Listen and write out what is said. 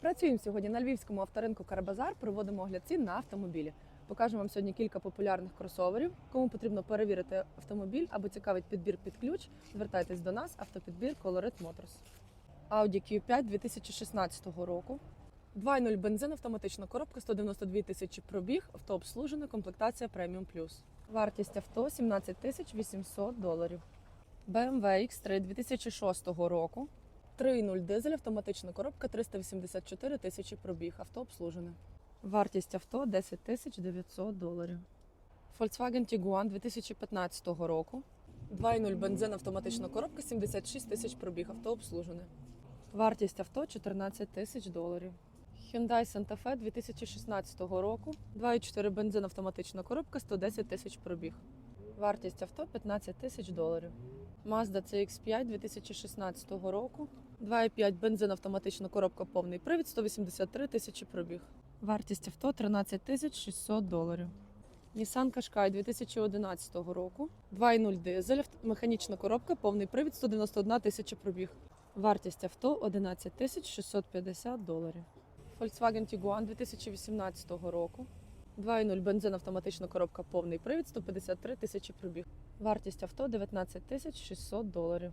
Працюємо сьогодні на львівському авторинку Карбазар. Проводимо огляд цін на автомобілі. Покажемо вам сьогодні кілька популярних кросоверів. Кому потрібно перевірити автомобіль або цікавить підбір під ключ, звертайтесь до нас. Автопідбір Colorit Motors. Audi Q5 2016 року. 2.0 бензин, автоматична коробка, 192 тисячі пробіг, автообслужена, комплектація Premium Plus. Вартість авто 17 тисяч 800 доларів. BMW X3 2006 року. 3.0 дизель, автоматична коробка, 384 тисячі пробіг, авто обслужене. Вартість авто 10 тисяч 900 доларів. Volkswagen Tiguan 2015 року. 2.0 бензин, автоматична коробка, 76 тисяч пробіг, авто обслужене. Вартість авто 14 тисяч доларів. Hyundai Santa Fe 2016 року. 2.4 бензин, автоматична коробка, 110 тисяч пробіг. Вартість авто 15 тисяч доларів. Mazda CX5 2016 року. 2,5 бензин, автоматична коробка, повний привід, 183 тисячі пробіг. Вартість авто 13 тисяч 600 доларів. Nissan Qashqai 2011 року. 2,0 дизель, механічна коробка, повний привід, 191 тисяча пробіг. Вартість авто 11 тисяч 650 доларів. Volkswagen Tiguan 2018 року. 2,0 бензин, автоматична коробка, повний привід, 153 тисячі пробіг. Вартість авто 19 тисяч 600 доларів.